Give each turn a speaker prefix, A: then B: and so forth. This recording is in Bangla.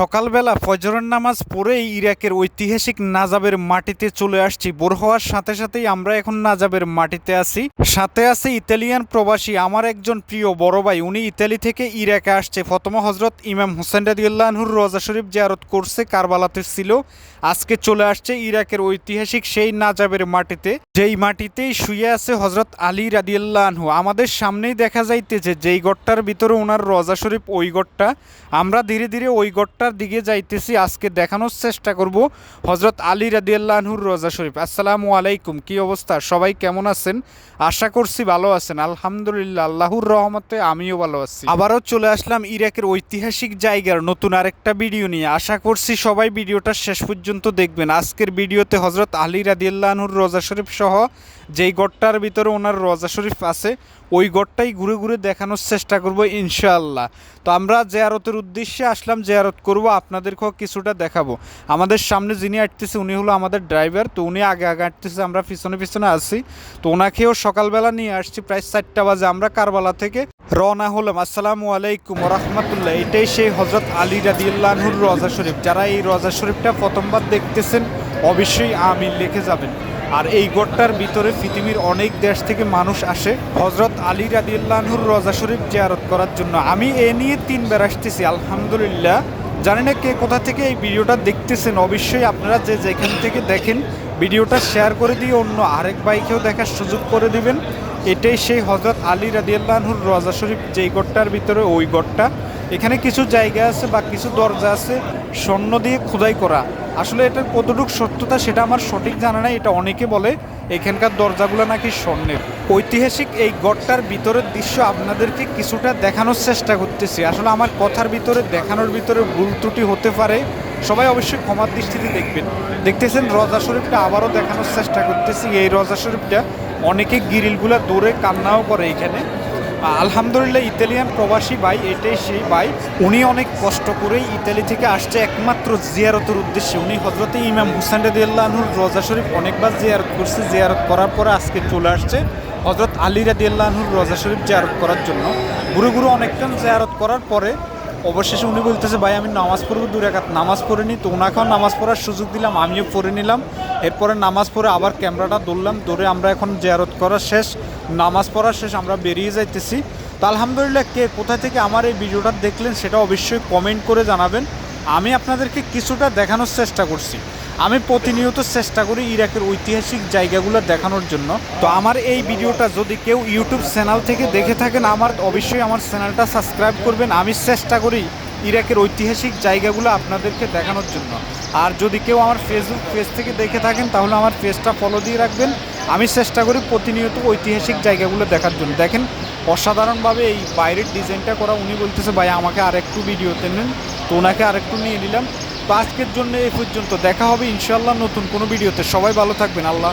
A: সকালবেলা ফজরের নামাজ পড়েই ইরাকের ঐতিহাসিক নাজাবের মাটিতে চলে আসছি। বোর হওয়ার সাথে সাথেই আমরা এখন নাজাবের মাটিতে আছি। সাথে আছে ইতালিয়ান প্রবাসী। আমার একজন প্রিয় বড় ভাই, উনি ইতালি থেকে ইরাকে আসছে। ফতমা হজরত ইমাম হোসেন রাদিউল্লাহুর রোজা শরীফ জিয়ারত করছে, কারবালাতে ছিল। আজকে চলে আসছে ইরাকের ঐতিহাসিক সেই নাজাবের মাটিতে, যেই মাটিতেই শুয়ে আছে হজরত আলী রাদিউল্লাহু আমাদের সামনেই দেখা যাইতেছে, যেই গড়টার ভিতরে ওনার রোজা শরীফ, ওই গড়টা। আমরা ধীরে ধীরে ওই গড়টার দিকে যাইতেছি, আজকে দেখানোর চেষ্টা করব হজরত আলী রাদিয়াল্লাহুর রোজা শরীফ। আসসালামু আলাইকুম, কি অবস্থা? সবাই কেমন আছেন? আশা করছি ভালো আছেন। আলহামদুলিল্লাহ, আল্লাহর রহমতে আমিও ভালো আছি। আবারও চলে আসলাম ইরাকের ঐতিহাসিক জায়গার নতুন আরেকটা ভিডিও নিয়ে। আশা করছি সবাই ভিডিওটা শেষ পর্যন্ত দেখবেন। আজকের ভিডিওতে হজরত আলী রাদিয়াল্লাহুর রোজা শরীফ সহ যেই গড়টার ভিতরে ওনার রোজা শরীফ আছে, ওই গড়টাই ঘুরে ঘুরে দেখানোর চেষ্টা করব ইনশাআল্লাহ। তো আমরা জেয়ারতের উদ্দেশ্যে আসলাম, জেয়ারত করব, আপনাদেরকেও কিছুটা দেখাবো। আমাদের সামনে যিনি আটতেছে উনি হলো আমাদের ড্রাইভার, তো উনি আগে আগে আটতেছে আমরা পিছনে পিছনে আছি। তো ওনাকেও সকালবেলা নিয়ে আসছি, প্রায় চারটা বাজে, আমরা কারবালা থেকে রওনা হলাম। আসসালামু আলাইকুম রহমতুল্লাহ এটাই সেই হজরত আলী রাদিউল্লাহুর রজা শরীফ। যারা এই রজা শরীফটা প্রথমবার দেখতেছেন, অবশ্যই আমিন লিখে যাবেন। আর এই গড়টার ভিতরে পৃথিবীর অনেক দেশ থেকে মানুষ আসে। হজরত আলী রাদিউল্লাহুর রজা শরীফ জিয়ারত করার জন্য। আমি এ নিয়ে তিনবার আসতেছি, আলহামদুলিল্লাহ। জানি না কে কোথা থেকে এই ভিডিওটা দেখতেছেন। অবশ্যই আপনারা যে যেখান থেকে দেখেন, ভিডিওটা শেয়ার করে দিয়ে অন্য আরেক বাইকেও দেখার সুযোগ করে দিবেন। এটাই সেই হজরত আলী রাদিয়াল্লাহুর রজা শরীফ, যেই গড়টার ভিতরে ওই গড়টা এখানে কিছু জায়গা আছে বা কিছু দরজা আছে, স্বর্ণ দিয়ে খোদাই করা। আসলে এটার কতটুকু সত্যতা সেটা আমার সঠিক জানা নাই, এটা অনেকে বলে। এখানকার দরজাগুলো নাকি স্বর্ণের। ঐতিহাসিক এই গড়টার ভিতরের দৃশ্য আপনাদেরকে কিছুটা দেখানোর চেষ্টা করতেছি। আসলে আমার কথার ভিতরে, দেখানোর ভিতরে ভুল ত্রুটি হতে পারে। সবাই অবশ্যই ক্ষমার দৃষ্টিতে দেখবেন। দেখতেছেন রজা শরীফটা আবারও দেখানোর চেষ্টা করতেছি। এই রজা শরীফটা অনেকে গিরিলগুলা দৌড়ে কান্নাও করে এখানে। আলহামদুলিল্লাহ, ইতালিয়ান প্রবাসী ভাই এটাই সেই ভাই। উনি অনেক কষ্ট করেই ইতালি থেকে আসছে, একমাত্র জিয়ারতের উদ্দেশ্যে। উনি হজরতে ইমাম হুসান রাদিয়াল্লাহুর রোজা শরীফ অনেকবার জিয়ারত করছে, জিয়ারত করার পরে আজকে চলে আসছে হজরত আলী রাদিয়াল্লাহুর রোজা শরীফ জিয়ারত করার জন্য। গুরু গুরু অনেকক্ষণ জিয়ারত করার পরে অবশেষে উনি বলতেছে, ভাই, আমি নামাজ পড়ব দু রেখাত নামাজ পড়ে নিই তো ওনাকেও নামাজ পড়ার সুযোগ দিলাম, আমিও পড়ে নিলাম। এরপরে নামাজ পড়ে আবার ক্যামেরাটা ধরলাম ধরে আমরা এখন জিয়ারত করা শেষ, নামাজ পড়া শেষ, আমরা বেরিয়ে যাইতেছি। তো আলহামদুলিল্লাহ, কে কোথা থেকে আমার এই ভিডিওটা দেখলেন সেটা অবশ্যই কমেন্ট করে জানাবেন। আমি আপনাদেরকে কিছুটা দেখানোর চেষ্টা করছি। আমি প্রতিনিয়ত চেষ্টা করি ইরাকের ঐতিহাসিক জায়গাগুলো দেখানোর জন্য। তো আমার এই ভিডিওটা যদি কেউ ইউটিউব চ্যানেল থেকে দেখে থাকেন, আমার অবশ্যই আমার চ্যানেলটা সাবস্ক্রাইব করবেন। আমি চেষ্টা করি ইরাকের ঐতিহাসিক জায়গাগুলো আপনাদেরকে দেখানোর জন্য। আর যদি কেউ আমার ফেসবুক পেজ থেকে দেখে থাকেন, তাহলে আমার পেজটা ফলো দিয়ে রাখবেন। আমি চেষ্টা করি প্রতিনিয়ত ঐতিহাসিক জায়গাগুলো দেখার জন্য। দেখেন, অসাধারণভাবে এই বাইরের ডিজাইনটা করা উনি বলতেছে, ভাই, আমাকে আরেকটু ভিডিওতে নেন। তো ওনাকে আরেকটু নিয়ে নিলাম। তো আজকের জন্য এই পর্যন্ত। দেখা হবে ইনশাল্লাহ নতুন কোনো ভিডিওতে। সবাই ভালো থাকবেন। আল্লাহ।